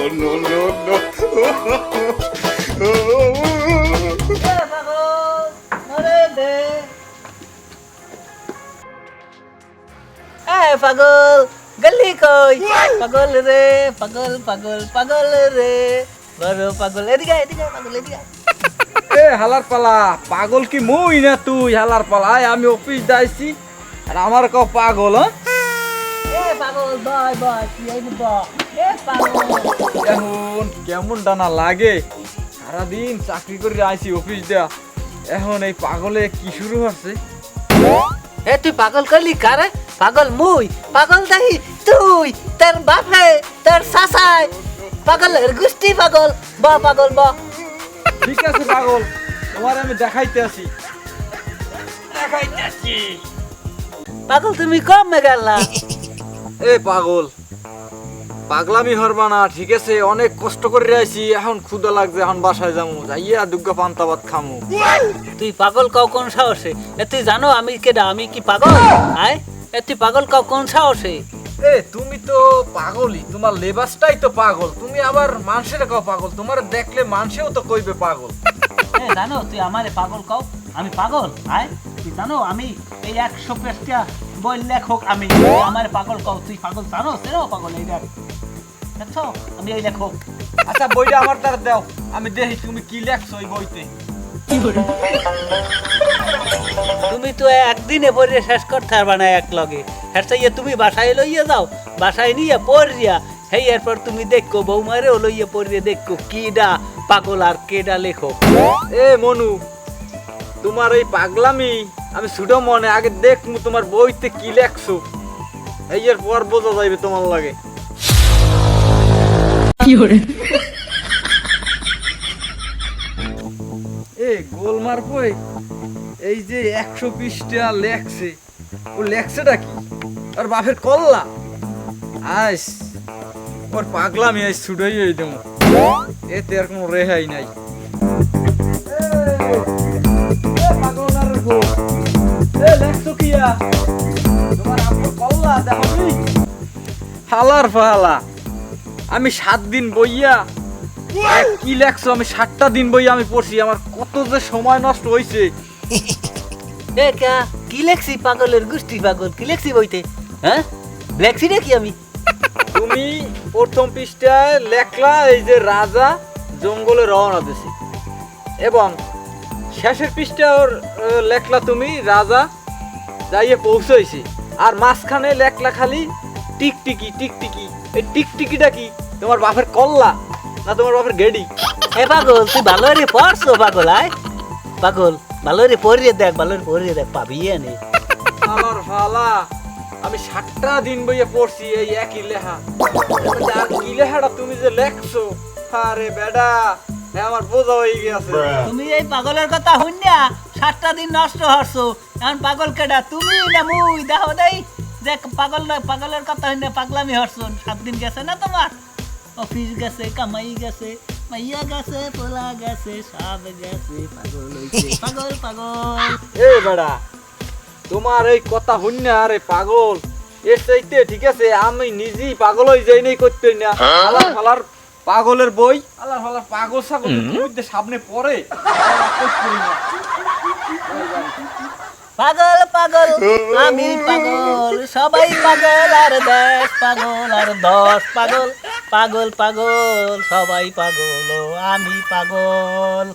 no, no, no. এই পাগল গলি কই পাগল রে পাগল পাগল পাগল রে বড় পাগল এদিকে এদিকে পাগল এদিকে। এ হালার পালা পাগল কি মুই না তুই হালার পালা আমি অফিস যাইছি আর আমার কও পাগল হ্যাঁ এ পাগল বয় বয় তুই এই ব এ পাগল এখন কেমন ডানা লাগে? সারাদিন চাকরি করে আইছি অফিস দেয়া। এখন এই পাগলে কি শুরু হচ্ছে? এ তুই পাগল করলি কারে? পাগল মুই পাগল দাহি তুই তোর বাপে তোর সাসাই পাগলের গুষ্টি পাগল ব পাগল বা। ঠিক আছে পাগল। তোমার আমি দেখাইতে আসি দেখাইতে আসি পাগল তুমি কম মেগাল্লা এ পাগল। পাগলামি হরবা না ঠিক আছে? অনেক কষ্ট করে আইছি এখন ক্ষুদা লাগছে এখন বাসায় যাব যাইয়া দুগ্গা পান্তা ভাত খামু। তুই পাগল কাউ কোন সাহসে? এ তুই জানো আমি কেডা আমি কি পাগল? আয় এ তুই পাগল কাও কোন সাহসে? এ তুমি তো পাগলই তোমার লেবাসটাই তো পাগল। তুমি আবার মানুষের কাও পাগল তোমার দেখলে মানুষেও তো কইবে পাগল। এ জানো তুই আমারে পাগল কাও? আমি পাগল? আয় তুই জানো আমি এই একশো পেজটা বই লেখক আমি আমার পাগল কাও তুই পাগল জানো সেরাও পাগল এই দেখ। দেখছ? আমি এই লেখক। আচ্ছা বইটা আমার দ্বারা দাও। আমি দেখি তুমি কি লেখছো ওই বইতে। তুমি তো একদিনে পড়ে শেষ করতে পারবা না এক লগে। হ্যাঁ তুমি বাসায় লইয়া যাও বাসায় নিয়ে পড়িয়া হেই এরপর তুমি দেখো বৌমারেও লইয়া পড়িয়ে দেখো কিডা পাগল আর কেডা লেখক। এ মনু তোমার এই পাগলামি আমি ছুটো মনে আগে দেখমু তোমার বইতে কি লেখছো। এই এর পর বোঝা যাইবে তোমার লাগে। এ গোলমার বই এই যে একশো পৃষ্ঠা লেখছে ও লেখছেটা কি? আর বাপের কল্লা? আইস ওর পাগলামি আইস ছুটোই হয়ে দেবো এতে আর কোনো রেহাই নাই। হালার ফালা আমি সাত দিন বইয়া কি লেখছো আমি সাতটা দিন বইয়া আমি পড়ছি আমার কত যে সময় নষ্ট হয়েছে এ কা লেখছি পাগলের গুষ্টি পাগল কি লেখছি বইতে? হ্যাঁ? লেখছি নাকি আমি? তুমি প্রথম পৃষ্ঠায় লেখলা এই যে রাজা জঙ্গলে রওনা দিছে। এবং শেষের পৃষ্ঠা ওর লেখলা তুমি রাজা যাইয়ে পৌঁছাইছে। আর মাঝখানে লেখলা খালি টিকটিকি টিকটিকি। এই টিকটিকিটা কি? তোমার বাপের কল্লা না তোমার বাপের গেডি? এ পাগল তুই ভালো রে পড়ছো পাগল আয়। পাগল ভালো রে পড়িয়ে দেখ ভালো রে পড়িয়ে দেখ পাবি এনে। আমার ফালা আমি সাতটা দিন বইয়ে পড়ছি এই একই লেখা। আর কি লেখাটা তুমি যে লেখছো? আরে বেডা এ আমার বোঝা হয়ে গেছে। তুমি এই পাগলের কথা শুনিয়া সাতটা দিন নষ্ট এখন পাগল কেডা? তুমি না মুই? দেখো দেই। যে পাগল পাগলের কথা শুনিয়া পাগলামি সাত দিন গেছে না তোমার? অফিস গেছে কামাই গেছে মাইয়া গেছে পোলা গেছে সব গেছে পাগল হইছে। পাগল পাগল। এ বেড়া তোমার এই কথা না আরে পাগল এর চাইতে ঠিক আছে আমি নিজেই পাগল হয়ে যাই নাই করতে না। আলার ফালার পাগলের বই? আল্লাহ আল্লাহ পাগল ছাগল মধ্যে সামনে পড়ে। পাগল পাগল আমি পাগল সবাই পাগল আর দশ পাগল আর দশ পাগল। পাগল পাগল সবাই পাগল ও আমি পাগল।